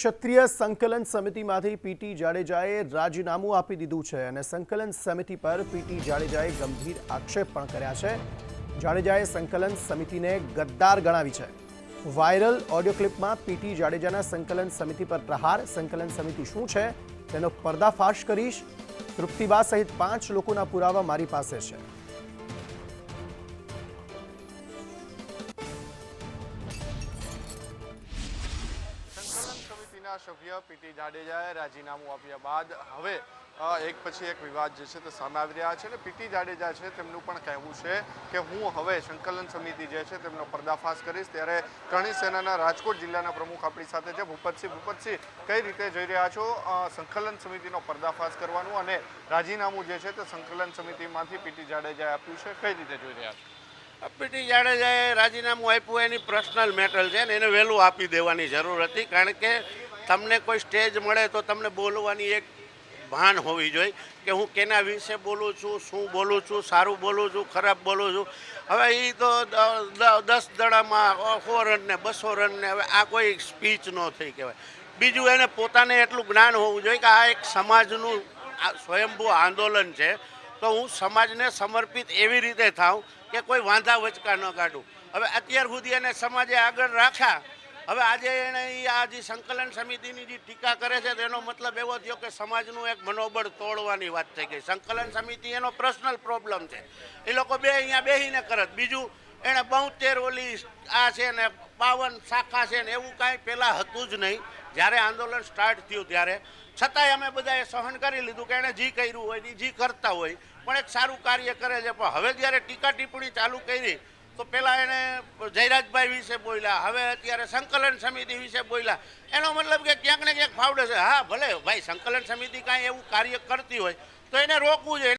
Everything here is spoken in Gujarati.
ક્ષત્રિય સંકલન સમિતિમાંથી પીટી જાડેજાએ રાજીનામું આપી દીધું છે અને સંકલન સમિતિ પર પીટી જાડેજાએ ગંભીર આક્ષેપ પણ કર્યા છે. જાડેજાએ સંકલન સમિતિને ગદ્દાર ગણાવી છે. વાયરલ ઓડિયો ક્લિપમાં પીટી જાડેજાના સંકલન સમિતિ પર પ્રહાર, સંકલન સમિતિ શું છે? તેનો પર્દાફાશ કરીશ. તૃપ્તિબા સહિત પાંચ લોકોના પુરાવા મારી પાસે છે. સમિતિના સભ્ય પીટી જાડેજાએ રાજીનામું આપ્યા બાદ હવે એક પછી એક વિવાદ જે છે તે સામે આવી રહ્યા છે અને પીટી જાડેજા છે તેમનું પણ કહેવું છે કે હું હવે સંકલન સમિતિ જે છે તેમનો પર્દાફાશ કરીશ. ત્યારે કરણી સેનાના રાજકોટ જિલ્લાના પ્રમુખ આપણી સાથે છે. ભૂપતસિંહ ભૂપતસિંહ, કઈ રીતે જઈ રહ્યા છો? સંકલન સમિતિનો પર્દાફાશ કરવાનું અને રાજીનામું જે છે તે સંકલન સમિતિમાંથી પીટી જાડેજાએ આપ્યું છે. કઈ રીતે જોઈ રહ્યા છો? પીટી જાડેજાએ રાજીનામું આપ્યું, એની પર્સનલ મેટર છે ને એને વહેલું આપી દેવાની જરૂર હતી, કારણ કે તમને કોઈ સ્ટેજ મળે તો તમને બોલવાની એક ભાન હોવી જોઈએ કે હું કેના વિશે બોલું છું, શું બોલું છું, સારું બોલું છું, ખરાબ બોલું છું. હવે એ તો દસ દડામાં સો રનને બસો રનને હવે આ કોઈ સ્પીચ ન થઈ કહેવાય. બીજું એને પોતાને એટલું જ્ઞાન હોવું જોઈએ કે આ એક સમાજનું સ્વયંભૂ આંદોલન છે. તો હું સમાજને સમર્પિત એવી રીતે થાઉં કે કોઈ વાંધા વચકા ન કાઢું. હવે અત્યાર સુધી એને સમાજે આગળ રાખ્યા. હવે આજે એણે આ જે સંકલન સમિતિની જે ટીકા કરે છે, તેનો મતલબ એવો થયો કે સમાજનું એક મનોબળ તોડવાની વાત થઈ ગઈ. સંકલન સમિતિ એનો પર્સનલ પ્રોબ્લેમ છે. એ લોકો બે અહીંયા બેસીને કરત. બીજું એણે બોતેર ઓલી આ છે ને બાવન શાખા છે ને એવું કાંઈ પહેલાં હતું જ નહીં. જ્યારે આંદોલન સ્ટાર્ટ થયું ત્યારે. છતાંય અમે બધાએ સહન કરી લીધું કે એણે જી કર્યું હોય જી કરતા હોય. પણ એક સારું કાર્ય કરે છે. પણ હવે જ્યારે ટીકા ટિપ્પણી ચાલુ કરી, તો પહેલાં એને જયરાજભાઈ વિશે બોલ્યા. હવે અત્યારે સંકલન સમિતિ વિશે બોલ્યા. એનો મતલબ કે ક્યાંક ને ક્યાંક ફાવડે છે. હા, ભલે, ભાઈ, સંકલન સમિતિ કાંઈ એવું કાર્ય કરતી હોય, તો એને રોકવું જોઈએ.